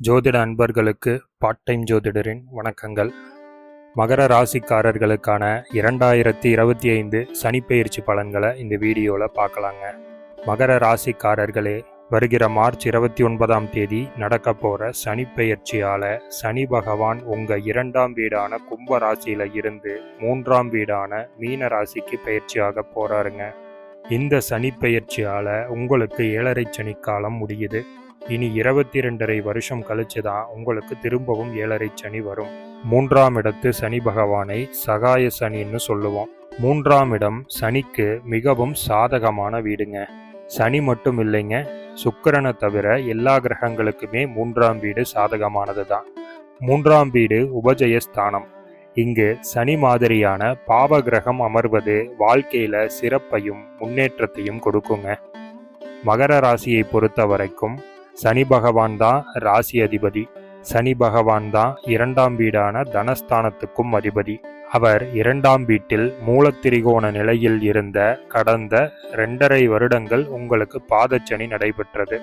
ஜோதிட அன்பர்களுக்கு part time ஜோதிடரின் வணக்கங்கள். மகர ராசிக்காரர்களுக்கான இரண்டாயிரத்தி இருபத்தி ஐந்து சனிப்பெயர்ச்சி பலன்களை இந்த வீடியோவில் பார்க்கலாங்க. மகர ராசிக்காரர்களே வருகிற மார்ச் இருபத்தி ஒன்பதாம் தேதி நடக்க போகிற சனிப்பெயர்ச்சியால் சனி பகவான் உங்கள் இரண்டாம் வீடான கும்ப ராசியில் இருந்து மூன்றாம் வீடான மீன ராசிக்கு பயிற்சியாக போகிறாருங்க இந்த சனிப்பெயர்ச்சியால் உங்களுக்கு ஏழரை சனி காலம் முடியுது. இனி இருபத்தி ரெண்டரை வருஷம் கழிச்சு தான் உங்களுக்கு திரும்பவும் ஏழரை சனி வரும். மூன்றாம் இடத்து சனி பகவானை சகாய சனின்னு சொல்லுவோம். மூன்றாம் இடம் சனிக்கு மிகவும் சாதகமான வீடுங்க. சனி மட்டும் இல்லைங்க சுக்கிரனை தவிர எல்லா கிரகங்களுக்குமே மூன்றாம் வீடு சாதகமானது தான் மூன்றாம் வீடு உபஜய ஸ்தானம் இங்கு சனி மாதிரியான பாவ கிரகம் அமர்வது வாழ்க்கையில சிறப்பையும் முன்னேற்றத்தையும் கொடுக்குங்க. மகர ராசியை பொறுத்த வரைக்கும் சனி பகவான் தான் ராசி அதிபதி. சனி பகவான் தான் இரண்டாம் வீடான தனஸ்தானத்துக்கும் அதிபதி. அவர் இரண்டாம் வீட்டில் மூலத்திரிகோண நிலையில் இருந்த கடந்த ரெண்டரை வருடங்கள் உங்களுக்கு பாதச்சனி நடைபெற்றது.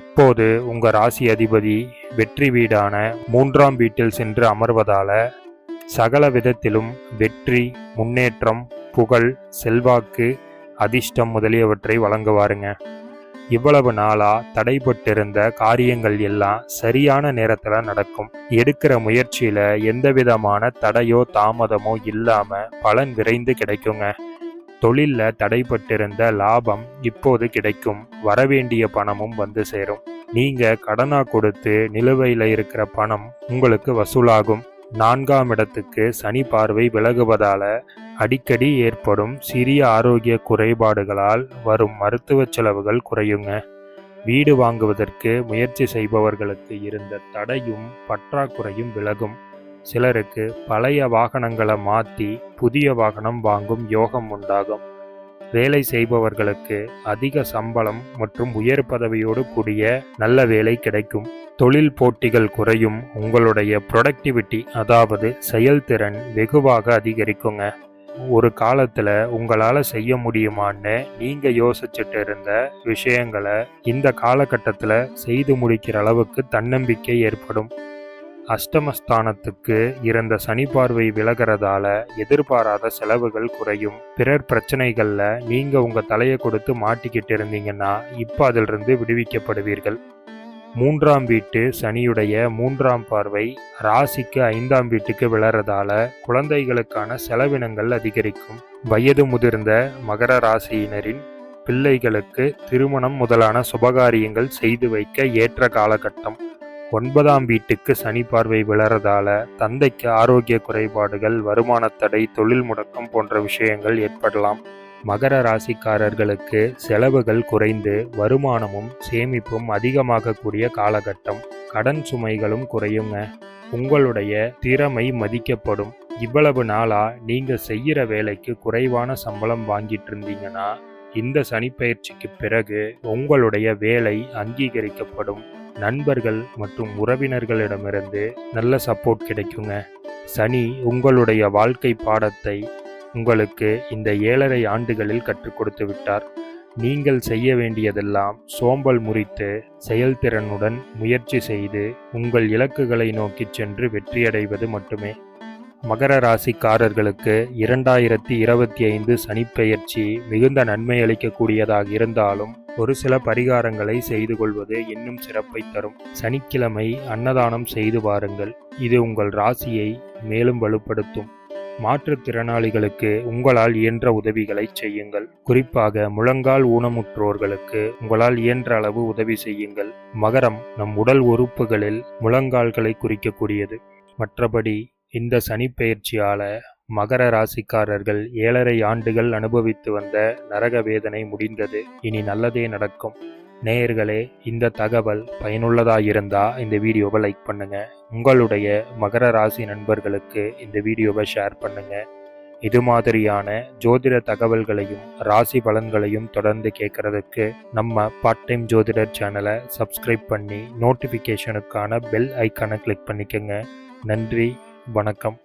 இப்போது உங்க ராசி அதிபதி வெற்றி வீடான மூன்றாம் வீட்டில் சென்று அமர்வதால சகல விதத்திலும் வெற்றி முன்னேற்றம் புகழ் செல்வாக்கு அதிர்ஷ்டம் முதலியவற்றை வழங்குவாருங்க. இவ்வளவு நாளா தடைபட்டிருந்த காரியங்கள் எல்லாம் சரியான நேரத்துல நடக்கும். எடுக்கிற முயற்சியில எந்த விதமான தடையோ தாமதமோ இல்லாம பலன் விரைந்து கிடைக்குங்க. தொழில்ல தடைபட்டிருந்த லாபம் இப்போது கிடைக்கும். வரவேண்டிய பணமும் வந்து சேரும். நீங்க கடனா கொடுத்து நிலுவையில இருக்கிற பணம் உங்களுக்கு வசூலாகும். நான்காம் இடத்துக்கு சனி பார்வை விலகுவதால அடிக்கடி ஏற்படும் சிறிய ஆரோக்கிய குறைபாடுகளால் வரும் மருத்துவ செலவுகள் குறையுங்க. வீடு வாங்குவதற்கு முயற்சி செய்பவர்களுக்கு இருந்த தடையும் பற்றாக்குறையும் விலகும். சிலருக்கு பழைய வாகனங்களை மாற்றி புதிய வாகனம் வாங்கும் யோகம் உண்டாகும். வேலை செய்பவர்களுக்கு அதிக சம்பளம் மற்றும் உயர் பதவியோடு கூடிய நல்ல வேலை கிடைக்கும். தொழில் போட்டிகள் குறையும். உங்களுடைய ப்ரொடக்டிவிட்டி அதாவது செயல்திறன் வெகுவாக அதிகரிக்குங்க. ஒரு காலத்தில் உங்களால் செய்ய முடியுமான்னு நீங்கள் யோசிச்சுட்டு இருந்த விஷயங்களை இந்த காலகட்டத்தில் செய்து முடிக்கிற அளவுக்கு தன்னம்பிக்கை ஏற்படும். அஷ்டமஸ்தானத்துக்கு இருந்த சனி பார்வை விலகிறதால எதிர்பாராத செலவுகள் குறையும். பிறர் பிரச்சனைகளில் நீங்கள் உங்கள் தலையை கொடுத்து மாட்டிக்கிட்டு இருந்தீங்கன்னா இப்போ அதிலிருந்து விடுவிக்கப்படுவீர்கள். மூன்றாம் வீட்டு சனியுடைய மூன்றாம் பார்வை ராசிக்கு ஐந்தாம் வீட்டுக்கு விளறதால குழந்தைகளுக்கான செலவினங்கள் அதிகரிக்கும். வயது முதிர்ந்த மகர ராசியினரின் பிள்ளைகளுக்கு திருமணம் முதலான சுபகாரியங்கள் செய்து வைக்க ஏற்ற காலகட்டம். ஒன்பதாம் வீட்டுக்கு சனி பார்வை விளறதால தந்தைக்கு ஆரோக்கிய குறைபாடுகள் வருமான தடை தொழில் முடக்கம் போன்ற விஷயங்கள் ஏற்படலாம். மகர ராசிக்காரர்களுக்கு செலவுகள் குறைந்து வருமானமும் சேமிப்பும் அதிகமாகக்கூடிய காலகட்டம். கடன் சுமைகளும் குறையுங்க. உங்களுடைய திறமை மதிக்கப்படும். இவ்வளவு நாளா நீங்க செய்யற வேலைக்கு குறைவான சம்பளம் வாங்கிட்டு இருந்தீங்கன்னா இந்த சனிப்பயிற்சிக்கு பிறகு உங்களுடைய வேலை அங்கீகரிக்கப்படும். நண்பர்கள் மற்றும் உறவினர்களிடமிருந்து நல்ல சப்போர்ட் கிடைக்குங்க. சனி உங்களுடைய வாழ்க்கை பாடத்தை உங்களுக்கு இந்த ஏழரை ஆண்டுகளில் கற்றுக் கொடுத்து விட்டார். நீங்கள் செய்ய வேண்டியதெல்லாம் சோம்பல் முறித்து செயல்திறனுடன் முயற்சி செய்து உங்கள் இலக்குகளை நோக்கி சென்று வெற்றியடைவது மட்டுமே. மகர ராசிக்காரர்களுக்கு இரண்டாயிரத்தி இருபத்தி ஐந்து சனிப்பெயர்ச்சி மிகுந்த நன்மை அளிக்கக்கூடியதாக இருந்தாலும் ஒரு சில பரிகாரங்களை செய்து கொள்வது இன்னும் சிறப்பை தரும். சனிக்கிழமை அன்னதானம் செய்து வாருங்கள். இது உங்கள் ராசியை மேலும் வலுப்படுத்தும். மாற்றுத்திறனாளிகளுக்கு உங்களால் இயன்ற உதவிகளை செய்யுங்கள். குறிப்பாக முழங்கால் ஊனமுற்றோர்களுக்கு உங்களால் இயன்ற அளவு உதவி செய்யுங்கள். மகரம் நம் உடல் உறுப்புகளில் முழங்கால்களை குறிக்கக்கூடியது. மற்றபடி இந்த சனிப்பெயர்ச்சியால மகர ராசிக்காரர்கள் ஏழரை ஆண்டுகள் அனுபவித்து வந்த நரக வேதனை முடிந்தது. இனி நல்லதே நடக்கும். நேயர்களே இந்த தகவல் பயனுள்ளதாக இருந்தால் இந்த வீடியோவை லைக் பண்ணுங்கள் உங்களுடைய மகர ராசி நண்பர்களுக்கு இந்த வீடியோவை ஷேர் பண்ணுங்கள் இது மாதிரியான ஜோதிட தகவல்களையும் ராசி பலன்களையும் தொடர்ந்து கேட்கறதுக்கு நம்ம பார்ட் டைம் ஜோதிடர் சேனலை சப்ஸ்கிரைப் பண்ணி நோட்டிஃபிகேஷனுக்கான பெல் ஐக்கானை கிளிக் பண்ணிக்கோங்க. நன்றி வணக்கம்.